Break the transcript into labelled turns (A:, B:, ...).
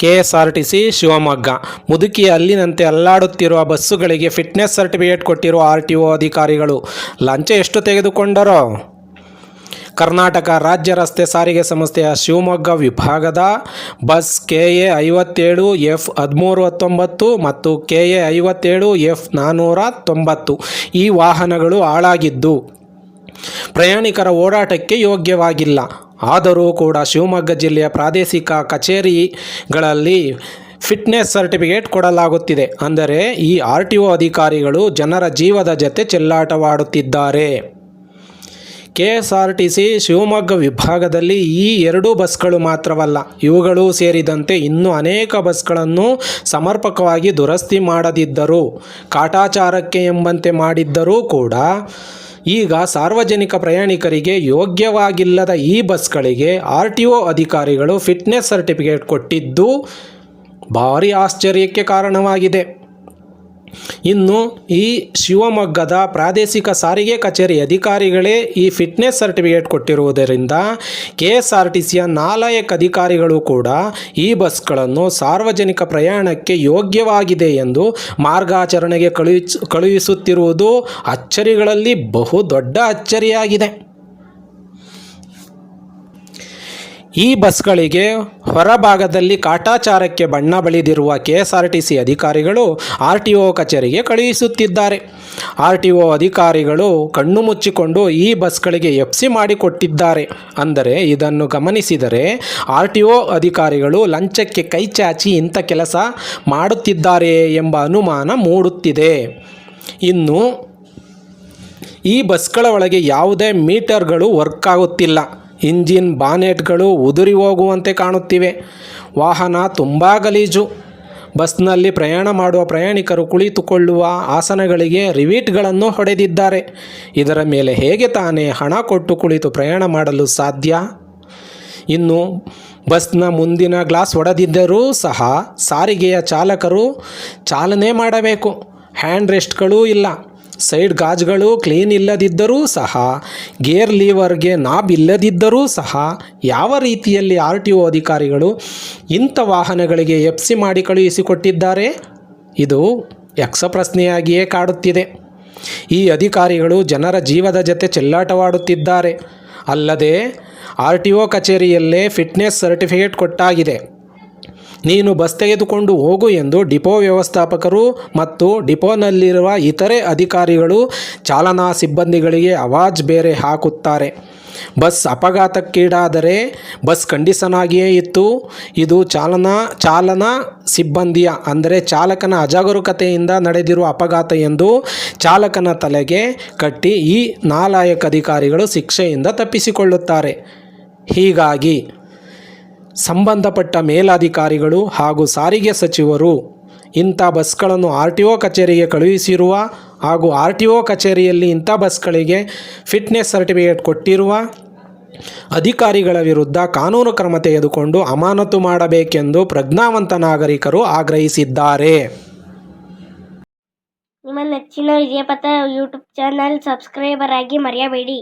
A: KSRTC Shivamogga. ಮುದುಕಿ ಅಲ್ಲಿನಂತೆ ಅಲ್ಲಾಡುತ್ತಿರುವ ಬಸ್ಸುಗಳಿಗೆ ಫಿಟ್ನೆಸ್ ಸರ್ಟಿಫಿಕೇಟ್ ಕೊಟ್ಟಿರುವ ಆರ್ ಟಿ ಒ ಅಧಿಕಾರಿಗಳು. ಲಂಚ ಎಷ್ಟು ತೆಗೆದುಕೊಂಡರೋ? ಕರ್ನಾಟಕ ರಾಜ್ಯ ರಸ್ತೆ ಸಾರಿಗೆ ಸಂಸ್ಥೆಯ ಶಿವಮೊಗ್ಗ ವಿಭಾಗದ ಬಸ್ ಕೆ ಎ ಐವತ್ತೇಳು ಎಫ್ ಹದಿಮೂರು ಹತ್ತೊಂಬತ್ತು ಮತ್ತು ಕೆ ಎ ಐವತ್ತೇಳು ಎಫ್ ನಾನ್ನೂರ ತೊಂಬತ್ತು. ಈ ವಾಹನಗಳು ಹಾಳಾಗಿದ್ದು ಪ್ರಯಾಣಿಕರ ಓಡಾಟಕ್ಕೆ ಯೋಗ್ಯವಾಗಿಲ್ಲ. ಆದರೂ ಕೂಡ ಶಿವಮೊಗ್ಗ ಜಿಲ್ಲೆಯ ಪ್ರಾದೇಶಿಕ ಕಚೇರಿಗಳಲ್ಲಿ ಫಿಟ್ನೆಸ್ ಸರ್ಟಿಫಿಕೇಟ್ ಕೊಡಲಾಗುತ್ತಿದೆ. ಅಂದರೆ ಈ ಆರ್ ಟಿ ಒ ಅಧಿಕಾರಿಗಳು ಜನರ ಜೀವದ ಜತೆ ಚೆಲ್ಲಾಟವಾಡುತ್ತಿದ್ದಾರೆ. K S R T C Shivamogga ವಿಭಾಗದಲ್ಲಿ ಈ ಎರಡೂ ಬಸ್ಗಳು ಮಾತ್ರವಲ್ಲ, ಇವುಗಳು ಸೇರಿದಂತೆ ಇನ್ನೂ ಅನೇಕ ಬಸ್ಗಳನ್ನು ಸಮರ್ಪಕವಾಗಿ ದುರಸ್ತಿ ಮಾಡದಿದ್ದರೂ, ಕಾಟಾಚಾರಕ್ಕೆ ಎಂಬಂತೆ ಮಾಡಿದ್ದರೂ ಕೂಡ ಈಗ ಸಾರ್ವಜನಿಕ ಪ್ರಯಾಣಿಕರಿಗೆ ಯೋಗ್ಯವಾಗಿಲ್ಲದ ಈ ಬಸ್ಗಳಿಗೆ ಆರ್ ಟಿ ಒ ಅಧಿಕಾರಿಗಳು ಫಿಟ್ನೆಸ್ ಸರ್ಟಿಫಿಕೇಟ್ ಕೊಟ್ಟಿದ್ದು ಭಾರಿ ಆಶ್ಚರ್ಯಕ್ಕೆ ಕಾರಣವಾಗಿದೆ. ಇನ್ನು ಈ ಶಿವಮೊಗ್ಗದ ಪ್ರಾದೇಶಿಕ ಸಾರಿಗೆ ಕಚೇರಿ ಅಧಿಕಾರಿಗಳೇ ಈ ಫಿಟ್ನೆಸ್ ಸರ್ಟಿಫಿಕೇಟ್ ಕೊಟ್ಟಿರುವುದರಿಂದ ಕೆ ಎಸ್ ಆರ್ ಟಿ ಸಿಯ ನಾಲಾಯಕ್ ಅಧಿಕಾರಿಗಳು ಕೂಡ ಈ ಬಸ್ಗಳನ್ನು ಸಾರ್ವಜನಿಕ ಪ್ರಯಾಣಕ್ಕೆ ಯೋಗ್ಯವಾಗಿದೆ ಎಂದು ಮಾರ್ಗಾಚರಣೆಗೆ ಕಳುಹಿಸ್, ಕಳುಹಿಸುತ್ತಿರುವುದು ಅಚ್ಚರಿಗಳಲ್ಲಿ ಬಹು ದೊಡ್ಡ ಅಚ್ಚರಿಯಾಗಿದೆ. ಈ ಬಸ್ಗಳಿಗೆ ಹೊರಭಾಗದಲ್ಲಿ ಕಾಟಾಚಾರಕ್ಕೆ ಬಣ್ಣ ಬಳಿದಿರುವ ಕೆಎಸ್ಆರ್ಟಿಸಿ ಅಧಿಕಾರಿಗಳು ಆರ್ ಟಿ ಒ ಕಚೇರಿಗೆ ಕಳುಹಿಸುತ್ತಿದ್ದಾರೆ. ಆರ್ ಟಿ ಒ ಅಧಿಕಾರಿಗಳು ಕಣ್ಣು ಮುಚ್ಚಿಕೊಂಡು ಈ ಬಸ್ಗಳಿಗೆ ಎಫ್ಸಿ ಮಾಡಿಕೊಟ್ಟಿದ್ದಾರೆ. ಅಂದರೆ ಇದನ್ನು ಗಮನಿಸಿದರೆ ಆರ್ ಟಿ ಒ ಅಧಿಕಾರಿಗಳು ಲಂಚಕ್ಕೆ ಕೈಚಾಚಿ ಇಂಥ ಕೆಲಸ ಮಾಡುತ್ತಿದ್ದಾರೆ ಎಂಬ ಅನುಮಾನ ಮೂಡುತ್ತಿದೆ. ಇನ್ನು ಈ ಬಸ್ಗಳ ಒಳಗೆ ಯಾವುದೇ ಮೀಟರ್ಗಳು ವರ್ಕ್ ಆಗುತ್ತಿಲ್ಲ. ಇಂಜಿನ್ ಬಾನೆಟ್ಗಳು ಉದುರಿ ಹೋಗುವಂತೆ ಕಾಣುತ್ತಿವೆ. ವಾಹನ ತುಂಬ ಗಲೀಜು. ಬಸ್ನಲ್ಲಿ ಪ್ರಯಾಣ ಮಾಡುವ ಪ್ರಯಾಣಿಕರು ಕುಳಿತುಕೊಳ್ಳುವ ಆಸನಗಳಿಗೆ ರಿವೀಟ್ಗಳನ್ನು ಹೊಡೆದಿದ್ದಾರೆ. ಇದರ ಮೇಲೆ ಹೇಗೆ ತಾನೇ ಹಣ ಕೊಟ್ಟು ಕುಳಿತು ಪ್ರಯಾಣ ಮಾಡಲು ಸಾಧ್ಯ? ಇನ್ನು ಬಸ್ನ ಮುಂದಿನ ಗ್ಲಾಸ್ ಒಡೆದಿದ್ದರೂ ಸಹ ಸಾರಿಗೆಯ ಚಾಲಕರು ಚಾಲನೆ ಮಾಡಬೇಕು. ಹ್ಯಾಂಡ್ ರೆಸ್ಟ್ಗಳೂ ಇಲ್ಲ. ಸೈಡ್ ಗಾಜ್ಗಳು ಕ್ಲೀನ್ ಇಲ್ಲದಿದ್ದರೂ ಸಹ, ಗೇರ್ ಲೀವರ್ಗೆ ನಾಬ್ ಇಲ್ಲದಿದ್ದರೂ ಸಹ, ಯಾವ ರೀತಿಯಲ್ಲಿ ಆರ್ ಟಿ ಒ ಅಧಿಕಾರಿಗಳು ಇಂಥ ವಾಹನಗಳಿಗೆ ಎಫ್ ಸಿ ಮಾಡಿ ಕಳುಹಿಸಿಕೊಟ್ಟಿದ್ದಾರೆ? ಇದು ಯಕ್ಷಪ್ರಶ್ನೆಯಾಗಿಯೇ ಕಾಡುತ್ತಿದೆ. ಈ ಅಧಿಕಾರಿಗಳು ಜನರ ಜೀವದ ಜತೆ ಚೆಲ್ಲಾಟವಾಡುತ್ತಿದ್ದಾರೆ. ಅಲ್ಲದೆ, ಆರ್ ಟಿ ಒ ಕಚೇರಿಯಲ್ಲೇ ಫಿಟ್ನೆಸ್ ಸರ್ಟಿಫಿಕೇಟ್ ಕೊಟ್ಟಾಗಿದೆ. ನೀನು ಬಸ್ ತೆಗೆದುಕೊಂಡು ಹೋಗು ಎಂದು ಡಿಪೋ ವ್ಯವಸ್ಥಾಪಕರು ಮತ್ತು ಡಿಪೋನಲ್ಲಿರುವ ಇತರೆ ಅಧಿಕಾರಿಗಳು ಚಾಲನಾ ಸಿಬ್ಬಂದಿಗಳಿಗೆ ಅವಾಜ್ ಬೇರೆ ಹಾಕುತ್ತಾರೆ. ಬಸ್ ಅಪಘಾತಕ್ಕೀಡಾದರೆ ಬಸ್ ಕಂಡೀಷನ್ ಆಗಿಯೇ ಇತ್ತು. ಇದು ಚಾಲನಾ ಚಾಲನಾ ಸಿಬ್ಬಂದಿಯ ಅಂದರೆ ಚಾಲಕನ ಅಜಾಗರೂಕತೆಯಿಂದ ನಡೆದಿರುವ ಅಪಘಾತ ಎಂದು ಚಾಲಕನ ತಲೆಗೆ ಕಟ್ಟಿ ಈ ನಾಲಾಯಕ ಅಧಿಕಾರಿಗಳು ಶಿಕ್ಷೆಯಿಂದ ತಪ್ಪಿಸಿಕೊಳ್ಳುತ್ತಾರೆ. ಹೀಗಾಗಿ ಸಂಬಂಧಪಟ್ಟ ಮೇಲಾಧಿಕಾರಿಗಳು ಹಾಗೂ ಸಾರಿಗೆ ಸಚಿವರು ಇಂಥ ಬಸ್ಗಳನ್ನು ಆರ್ ಟಿ ಒ ಕಚೇರಿಗೆ ಕಳುಹಿಸಿರುವ ಹಾಗೂ ಆರ್ ಟಿ ಒ ಕಚೇರಿಯಲ್ಲಿ ಇಂಥ ಬಸ್ಗಳಿಗೆ ಫಿಟ್ನೆಸ್ ಸರ್ಟಿಫಿಕೇಟ್ ಕೊಟ್ಟಿರುವ ಅಧಿಕಾರಿಗಳ ವಿರುದ್ಧ ಕಾನೂನು ಕ್ರಮ ತೆಗೆದುಕೊಂಡು ಅಮಾನತು ಮಾಡಬೇಕೆಂದು ಪ್ರಜ್ಞಾವಂತ ನಾಗರಿಕರು ಆಗ್ರಹಿಸಿದ್ದಾರೆ.
B: ನಿಮ್ಮ ನೆಚ್ಚಿನ ವಿಜಯಪಥ ಯೂಟ್ಯೂಬ್ ಚಾನಲ್ ಸಬ್ಸ್ಕ್ರೈಬರ್ ಆಗಿ ಮರೆಯಬೇಡಿ.